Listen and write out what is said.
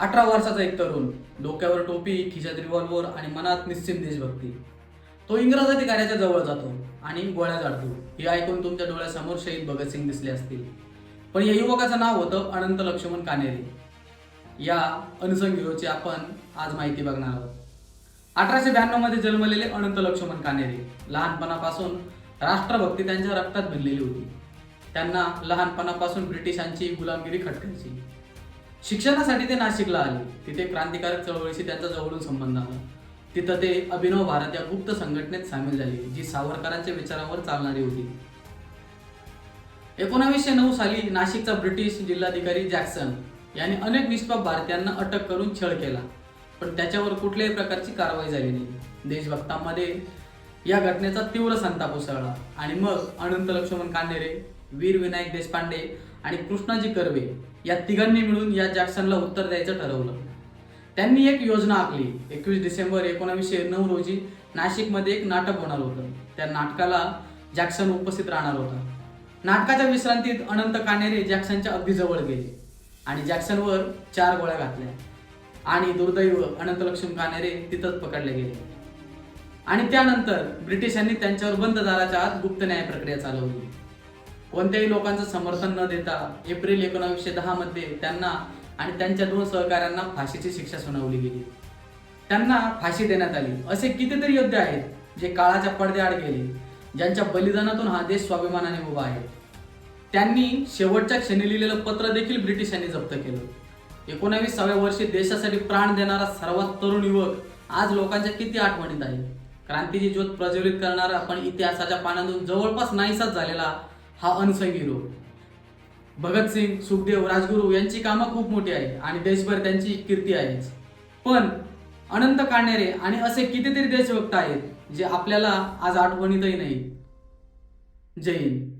अठरा वर्षाचा एक तरुण डोक्यावर टोपी खिशात रिव्हॉल्वर आणि मनात निश्चित देशभक्ती. तो इंग्रज अधिकाऱ्याच्या जवळ जातो आणि गोळ्या जाडतो हे ऐकून तुमच्या डोळ्यासमोर शहीद भगतसिंग दिसले असतील. पण या युवकाचं नाव होतं अनंत लक्ष्मण कानेरे. या अनसंग हिरोची आपण आज माहिती बघणार आहोत. अठराशे ब्याण्णवमध्ये जन्मलेले अनंत लक्ष्मण कानेरे लहानपणापासून राष्ट्रभक्ती त्यांच्या रक्तात भिनलेली होती. त्यांना लहानपणापासून ब्रिटिशांची गुलामगिरी खटकायची. शिक्षणासाठी ते नाशिकला आले. तिथे क्रांतिकारक चळवळीशी त्यांचा जवळून संबंध आला. तिथं ते अभिनव भारत या गुप्त संघटनेत सामील झाले जी सावरकरांच्या विचारांवर चालणारी होती. एकोणावीसशे नऊ साली नाशिकचा ब्रिटिश जिल्हाधिकारी जॅक्सन यांनी अनेक निष्पाप भारतीयांना अटक करून छळ केला. पण त्याच्यावर कुठल्याही प्रकारची कारवाई झाली नाही. देशभक्तांमध्ये या घटनेचा तीव्र संताप उसळला. आणि मग अनंत लक्ष्मण कांडेरे वीर विनायक देशपांडे आणि कृष्णाजी कर्वे या तिघांनी मिळून या जॅक्सनला उत्तर द्यायचं ठरवलं. त्यांनी एक योजना आखली. एकवीस डिसेंबर एकोणावीसशे नऊ रोजी नाशिकमध्ये एक नाटक होणार होतं. त्या नाटकाला जॅक्सन उपस्थित राहणार होता. नाटकाच्या विश्रांतीत अनंत कानेरे जॅक्सनच्या अगदी जवळ गेले आणि जॅक्सनवर चार गोळ्या घातल्या. आणि दुर्दैव अनंत लक्ष्मी कानेरे तिथंच पकडले गेले. आणि त्यानंतर ब्रिटिशांनी त्यांच्यावर बंद दाराच्या आत गुप्त न्याय प्रक्रिया चालवली. कोणत्याही लोकांचं समर्थन न देता एप्रिल एकोणावीसशे दहा मध्ये त्यांना आणि त्यांच्या दोन सहकाऱ्यांना फाशीची शिक्षा सुनावली गेली. त्यांना फाशी देण्यात आली. असे कितीतरी योद्धे आहेत जे काळाच्या पडद्याआड गेले ज्यांच्या बलिदानातून हा देश स्वाभिमानाने उभा आहे. त्यांनी शेवटच्या क्षणी लिहिलेलं पत्र देखील ब्रिटिशांनी जप्त केलं. एकोणावीसाव्या वर्षी देशासाठी प्राण देणारा सर्वात तरुण युवक आज लोकांच्या किती आठवणीत आहे? क्रांतीची ज्योत प्रज्वलित करणारा पण इतिहासाच्या पानातून जवळपास नाहीसाच झालेला हा अनसंग हिरो भगतसिंग सुखदेव राजगुरू यांची कामं खूप मोठी आहे आणि देशभर त्यांची कीर्ती आहेच. पण अनंत काणेरे आणि असे कितीतरी देशभक्त आहेत जे आपल्याला आज आठवणीतही नाही जय हिंद.